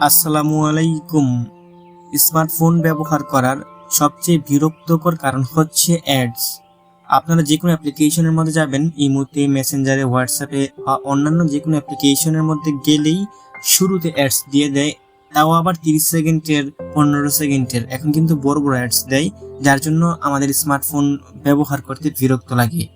আসসালামু আলাইকুম। স্মার্টফোন ব্যবহার করার সবচেয়ে বিরক্তকর কারণ হচ্ছে অ্যাডস আপনারা যে কোনো অ্যাপ্লিকেশনের মধ্যে যাবেন, ইমোতে মেসেঞ্জারে হোয়াটসঅ্যাপে বা অন্যান্য যে কোনো অ্যাপ্লিকেশনের মধ্যে গেলেই শুরুতে অ্যাডস দিয়ে দেয়। তাও আবার তিরিশ সেকেন্ডের, পনেরো সেকেন্ডের। এখন কিন্তু বড় বড় অ্যাডস দেয়, যার জন্য আমাদের স্মার্টফোন ব্যবহার করতে বিরক্ত লাগে।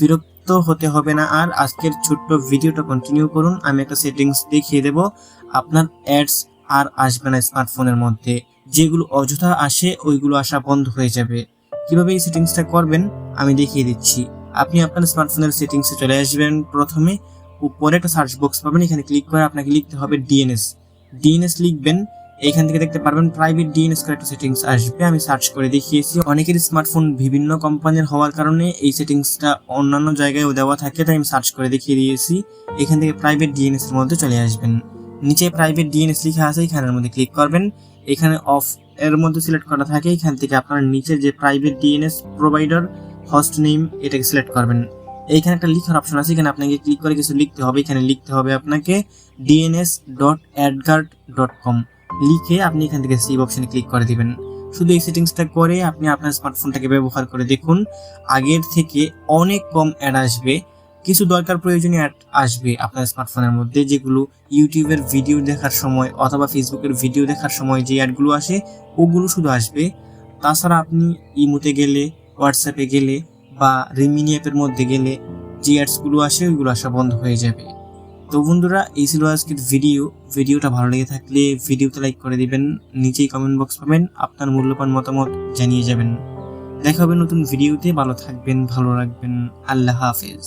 বিরক্ত হতে হবে না। আর আজকের ছোট্ট ভিডিওটা কন্টিনিউ করুন। আমি একটা সেটিংস দেখিয়ে দেব। আপনার অ্যাডস আর আসবে না স্মার্টফোনের মধ্যে। যেগুলো অযথা আসে, ওইগুলো আসা বন্ধ হয়ে যাবে। কীভাবে এই সেটিংসটা করবেন, আমি দেখিয়ে দিচ্ছি। আপনি আপনার স্মার্টফোনের সেটিংসে চলে আসবেন প্রথমে। উপরে একটা সার্চ বক্স পাবেন, এখানে ক্লিক করে আপনাকে লিখতে হবে ডিএনএস ডিএনএস লিখবেন, এখান থেকে দেখতে পারবেন প্রাইভেট ডিএনএস করে একটা সেটিংস আসবে। আমি সার্চ করে দেখিয়েছি, অনেকের স্মার্টফোন বিভিন্ন কোম্পানির হওয়ার কারণে এই সেটিংসটা অন্যান্য জায়গায়ও দেওয়া থাকে, তাই আমি সার্চ করে দেখিয়ে দিয়েছি। এখান থেকে প্রাইভেট ডিএনএস এর মধ্যে চলে আসবেন। নিচে প্রাইভেট ডিএনএস লেখা আছে, এখানের মধ্যে ক্লিক করবেন। এখানে অফ এর মধ্যে সিলেক্ট করা থাকে, এখান থেকে আপনার নিচে যে private DNS provider host name এটাকে সিলেক্ট করবেন। এইখানে একটা লিখার অপশন আছে, এখানে আপনাকে ক্লিক করে কিছু লিখতে হবে, এখানে লিখতে হবে আপনাকে DNS dot AdGuard dot com লিখে আপনি এখান থেকে সেভ অপশনে ক্লিক করে দিবেন। শুধু এই সেটিংসটা করে আপনি আপনার স্মার্টফোনটাকে ব্যবহার করে দেখুন, আগের থেকে অনেক কম অ্যাড আসবে। কিছু দরকার প্রয়োজনীয় অ্যাড আসবে আপনার স্মার্টফোনের মধ্যে, যেগুলো ইউটিউবের ভিডিও দেখার সময় অথবা ফেসবুকের ভিডিও দেখার সময় যে অ্যাডগুলো আসে, ওগুলো শুধু আসবে। তাছাড়া আপনি ইমোতে গেলে হোয়াটসঅ্যাপে গেলে বা রিমিনি অ্যাপের মধ্যে গেলে যে অ্যাডসগুলো আসে, ওইগুলো আসা বন্ধ হয়ে যাবে। তো বন্ধুরা, এই ছিল আজকের ভিডিও ভিডিওটা ভালো লেগে থাকলে ভিডিওতে লাইক করে দিবেন, নিচেই কমেন্ট বক্স পাবেন, আপনার মূল্যবান মতামত জানিয়ে যাবেন। দেখা হবে নতুন ভিডিওতে ভালো থাকবেন, ভালো রাখবেন। আল্লাহ হাফেজ।